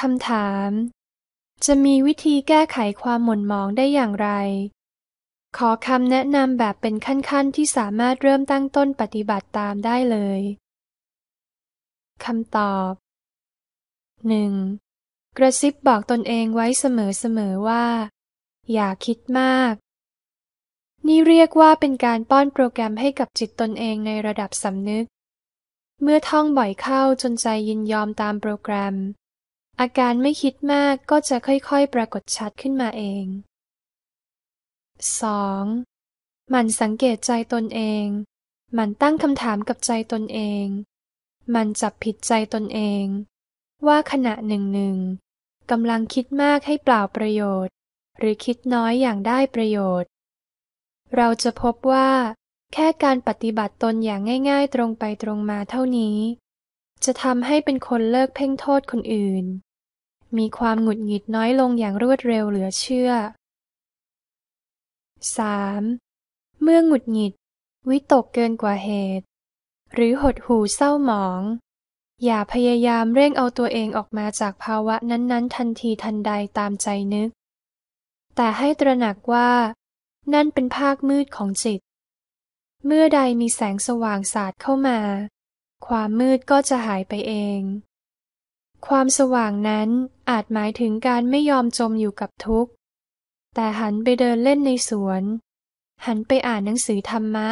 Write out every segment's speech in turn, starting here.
คำถาม จะมีวิธีแก้ไขความหม่นหมองได้อย่างไร ขอคำแนะนำแบบเป็นขั้นๆ ที่สามารถเริ่มตั้งต้นปฏิบัติตามได้เลยคำตอบ 1. กระซิบบอกตนเองไว้เสมอๆว่า อย่าคิดมาก นี่เรียกว่าเป็นการป้อนโปรแกรมให้กับจิตตนเองในระดับสำนึก เมื่อท่องบ่อยเข้าจนใจยินยอมตามโปรแกรม อาการไม่คิดมากก็จะค่อยๆ ปรากฏชัดขึ้นมาเอง 2. หมั่นสังเกตใจตนเอง หมั่นตั้งคำถามกับใจตนเอง หมั่นจับผิดใจตนเอง ว่าขณะหนึ่งหนึ่งกำลังคิดมากให้เปล่าประโยชน์ หรือคิดน้อยอย่างได้ประโยชน์ เราจะพบว่า แค่การปฏิบัติตนอย่างง่าย ๆ ตรงไปตรงมาเท่านี้ จะทำให้เป็นคนเลิกเพ่งโทษคนอื่น มีความหงุดหงิดน้อยลงอย่างรวดเร็วเหลือเชื่อ 3. เมื่อหงุดหงิด วิตกเกินกว่าเหตุ หรือหดหู่เศร้าหมอง อย่าพยายามเร่งเอาตัวเองออกมาจากภาวะนั้นๆ ทันทีทันใดตามใจนึก แต่ให้ตระหนักว่า นั่นเป็นภาคมืดของจิต เมื่อใดมีแสงสว่างสาดเข้ามา ความมืดก็จะหายไปเอง ความสว่างนั้นอาจหมายถึงการไม่ยอมจมอยู่กับทุกข์ แต่หันไปเดินเล่นในสวน หันไปอ่านหนังสือธรรมะ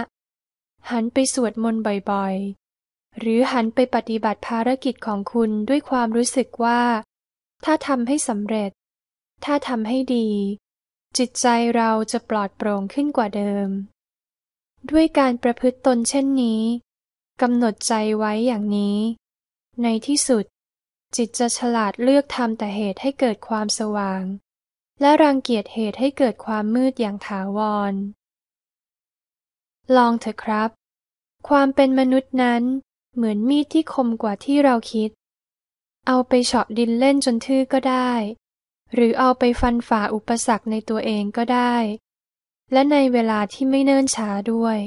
หันไปสวดมนต์บ่อยๆ หรือหันไปปฏิบัติภารกิจของคุณด้วยความรู้สึกว่า ถ้าทำให้สำเร็จ ถ้าทำให้ดี จิตใจเราจะปลอดโปร่งขึ้นกว่าเดิมด้วยการประพฤติตนเช่นนี้ กำหนดใจไว้อย่างนี้ ในที่สุด จิตจะฉลาดเลือกทำแต่เหตุให้เกิดความสว่าง และรังเกียจเหตุให้เกิดความมืดอย่างถาวร ลองเถอะครับ ความเป็นมนุษย์นั้นเหมือนมีดที่คมกว่าที่เราคิด เอาไปเฉาะดินเล่นจนทื่อก็ได้ หรือเอาไปฟันฝ่าอุปสรรคในตัวเองก็ได้ และในเวลาที่ไม่เนิ่นช้าด้วย